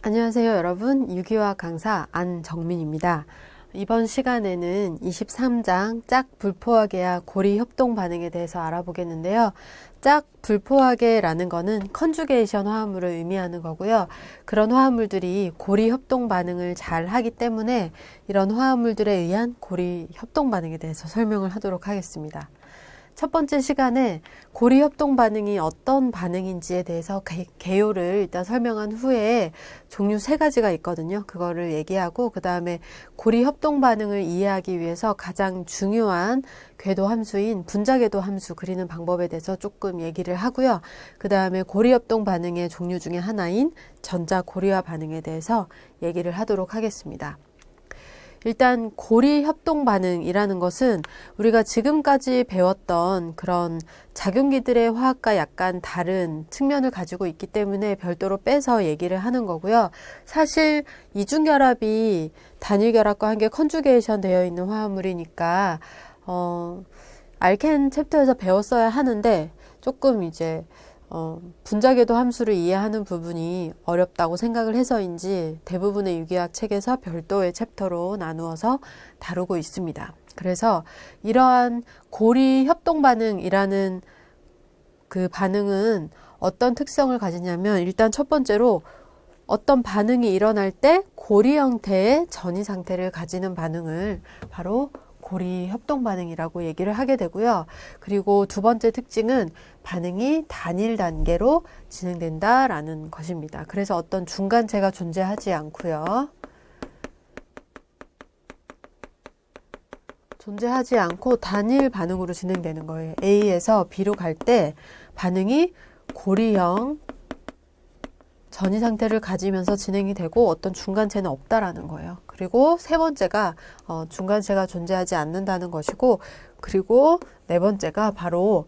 안녕하세요, 여러분. 유기화 강사 안정민입니다. 이번 시간에는 23장 짝 불포화계와 고리 협동 반응에 대해서 알아보겠는데요. 짝 불포화계라는 거는 컨주게이션 화합물을 의미하는 거고요. 그런 화합물들이 고리 협동 반응을 잘 하기 때문에 이런 화합물들에 의한 고리 협동 반응에 대해서 설명을 하도록 하겠습니다. 첫 번째 시간에 고리 협동 반응이 어떤 반응인지에 대해서 개, 개요를 일단 설명한 후에 종류 세 가지가 있거든요. 그거를 얘기하고 그 다음에 고리 협동 반응을 이해하기 위해서 가장 중요한 궤도 함수인 분자 궤도 함수 그리는 방법에 대해서 조금 얘기를 하고요. 그 다음에 고리 협동 반응의 종류 중에 하나인 전자 고리화 반응에 대해서 얘기를 하도록 하겠습니다. 일단 고리 협동 반응이라는 것은 우리가 지금까지 배웠던 그런 작용기들의 화학과 약간 다른 측면을 가지고 있기 때문에 별도로 빼서 얘기를 하는 거고요. 사실 이중결합이 단일결합과 함께 컨주게이션 되어 있는 화합물이니까 어 알켄 챕터에서 배웠어야 하는데 조금 이제 어, 분자궤도 함수를 이해하는 부분이 어렵다고 생각을 해서인지 대부분의 유기학 책에서 별도의 챕터로 나누어서 다루고 있습니다. 그래서 이러한 고리 협동 반응이라는 그 반응은 어떤 특성을 가지냐면 일단 첫 번째로 어떤 반응이 일어날 때 고리 형태의 전이 상태를 가지는 반응을 바로 고리 협동 반응이라고 얘기를 하게 되고요. 그리고 두 번째 특징은 반응이 단일 단계로 진행된다라는 것입니다. 그래서 어떤 중간체가 존재하지 않고요. 존재하지 않고 단일 반응으로 진행되는 거예요. A에서 B로 갈 때 반응이 고리형 전이 상태를 가지면서 진행이 되고 어떤 중간체는 없다라는 거예요. 그리고 세 번째가 어, 중간체가 존재하지 않는다는 것이고 그리고 네 번째가 바로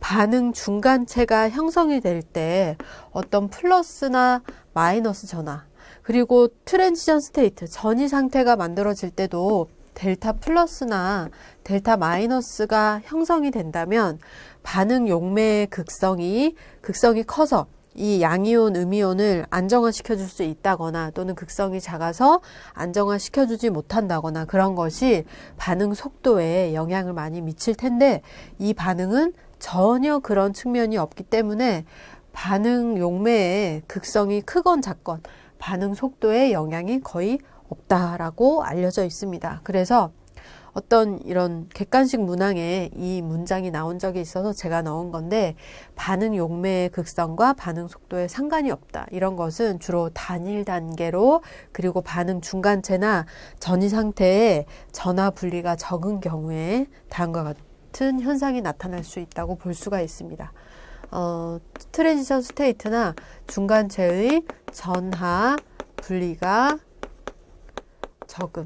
반응 중간체가 형성이 될 때 어떤 플러스나 마이너스 전화 그리고 트랜지션 스테이트 전이 상태가 만들어질 때도 델타 플러스나 델타 마이너스가 형성이 된다면 반응 용매의 극성이 극성이 커서 이 양이온, 음이온을 안정화시켜 줄 수 있다거나 또는 극성이 작아서 안정화시켜 주지 못한다거나 그런 것이 반응 속도에 영향을 많이 미칠 텐데 이 반응은 전혀 그런 측면이 없기 때문에 반응 용매의 극성이 크건 작건 반응 속도에 영향이 거의 없다라고 알려져 있습니다. 그래서 어떤 이런 객관식 문항에 이 문장이 나온 적이 있어서 제가 넣은 건데 반응 용매의 극성과 반응 속도에 상관이 없다. 이런 것은 주로 단일 단계로 그리고 반응 중간체나 전이 상태에 전화 분리가 적은 경우에 다음과 같은 현상이 나타날 수 있다고 볼 수가 있습니다. 어, 트랜지션 스테이트나 중간체의 전하 분리가 적음.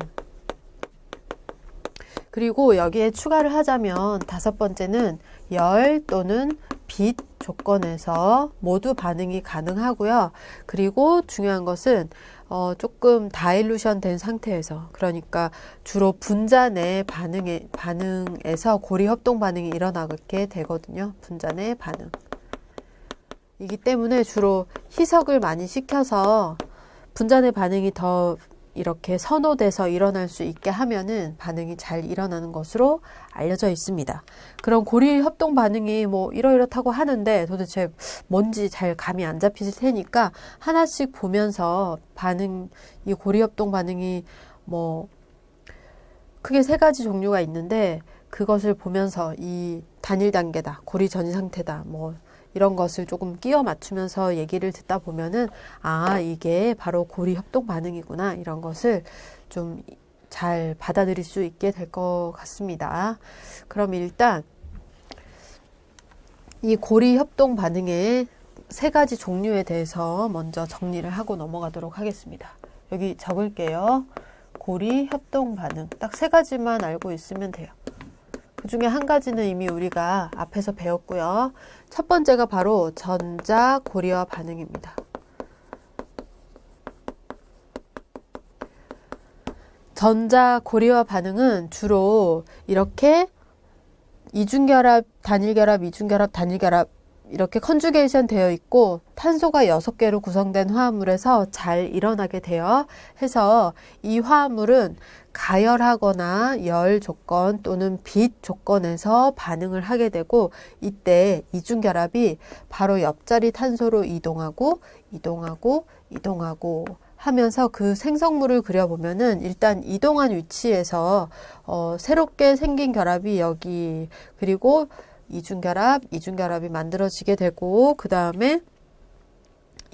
그리고 여기에 추가를 하자면 다섯 번째는 열 또는 빛 조건에서 모두 반응이 가능하고요. 그리고 중요한 것은 어, 조금 다일루션 된 상태에서 그러니까 주로 분자 내 반응에, 반응에서 고리 협동 반응이 일어나게 되거든요. 분자 내 반응. 이기 때문에 주로 희석을 많이 시켜서 분자 내 반응이 더 이렇게 선호돼서 일어날 수 있게 하면은 반응이 잘 일어나는 것으로 알려져 있습니다. 그런 고리 협동 반응이 뭐 이러이렇다고 하는데 도대체 뭔지 잘 감이 안 잡히실 테니까 하나씩 보면서 반응, 이 고리 협동 반응이 뭐 크게 세 가지 종류가 있는데 그것을 보면서 이 단일 단계다, 고리 전이 상태다, 뭐 이런 것을 조금 끼워 맞추면서 얘기를 듣다 보면은 아 이게 바로 고리 협동 반응이구나 이런 것을 좀 잘 받아들일 수 있게 될 것 같습니다. 그럼 일단 이 고리 협동 반응의 세 가지 종류에 대해서 먼저 정리를 하고 넘어가도록 하겠습니다. 여기 적을게요. 고리 협동 반응 딱 세 가지만 알고 있으면 돼요. 그 중에 한 가지는 이미 우리가 앞에서 배웠고요. 첫 번째가 바로 전자 고리화 반응입니다. 전자 고리화 반응은 주로 이렇게 이중결합, 단일결합, 이중결합, 단일결합 이렇게 컨주게이션 되어 있고 탄소가 6개로 구성된 화합물에서 잘 일어나게 되어 해서 이 화합물은 가열하거나 열 조건 또는 빛 조건에서 반응을 하게 되고 이때 이중결합이 바로 옆자리 탄소로 이동하고 이동하고 이동하고 하면서 그 생성물을 그려보면은 일단 이동한 위치에서 어, 새롭게 생긴 결합이 여기 그리고 이중결합, 이중결합이 만들어지게 되고 그 다음에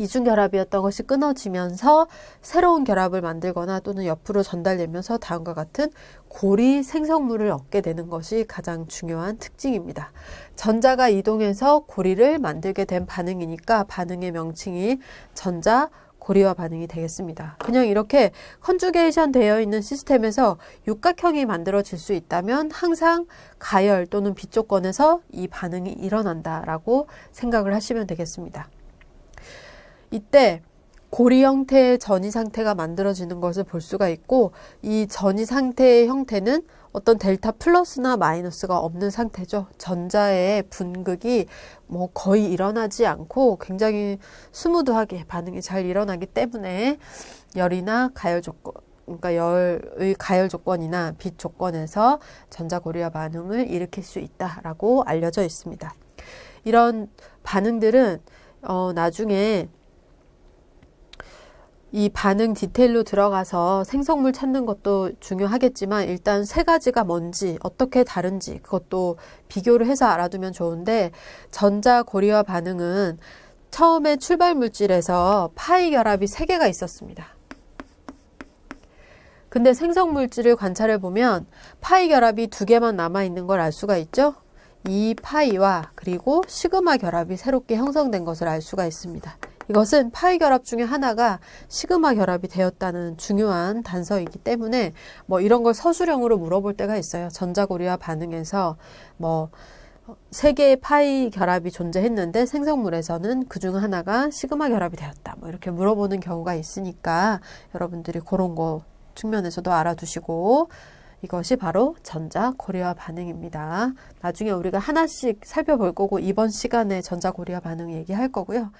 이중결합이었던 것이 끊어지면서 새로운 결합을 만들거나 또는 옆으로 전달되면서 다음과 같은 고리 생성물을 얻게 되는 것이 가장 중요한 특징입니다. 전자가 이동해서 고리를 만들게 된 반응이니까 반응의 명칭이 전자 고리와 반응이 되겠습니다. 그냥 이렇게 컨주게이션 되어 있는 시스템에서 육각형이 만들어질 수 있다면 항상 가열 또는 빛 조건에서 이 반응이 일어난다라고 생각을 하시면 되겠습니다. 이때 고리 형태의 전이 상태가 만들어지는 것을 볼 수가 있고 이 전이 상태의 형태는 어떤 델타 플러스나 마이너스가 없는 상태죠. 전자의 분극이 뭐 거의 일어나지 않고 굉장히 스무드하게 반응이 잘 일어나기 때문에 열이나 가열 조건 그러니까 열의 가열 조건이나 빛 조건에서 전자고리와 반응을 일으킬 수 있다라고 알려져 있습니다. 이런 반응들은 어, 나중에 이 반응 디테일로 들어가서 생성물 찾는 것도 중요하겠지만 일단 세 가지가 뭔지 어떻게 다른지 그것도 비교를 해서 알아두면 좋은데 전자 고리와 반응은 처음에 출발 물질에서 파이 결합이 세 개가 있었습니다. 근데 생성 물질을 관찰해 보면 파이 결합이 두 개만 남아 있는 걸 알 수가 있죠. 이 파이와 그리고 시그마 결합이 새롭게 형성된 것을 알 수가 있습니다. 이것은 파이 결합 중에 하나가 시그마 결합이 되었다는 중요한 단서이기 때문에 뭐 이런 걸 서술형으로 물어볼 때가 있어요. 전자고리와 반응에서 뭐 세 개의 파이 결합이 존재했는데 생성물에서는 그 중 하나가 시그마 결합이 되었다. 뭐 이렇게 물어보는 경우가 있으니까 여러분들이 그런 거 측면에서도 알아두시고 이것이 바로 전자 고리와 반응입니다. 나중에 우리가 하나씩 살펴볼 거고 이번 시간에 전자 고리와 반응 얘기할 거고요.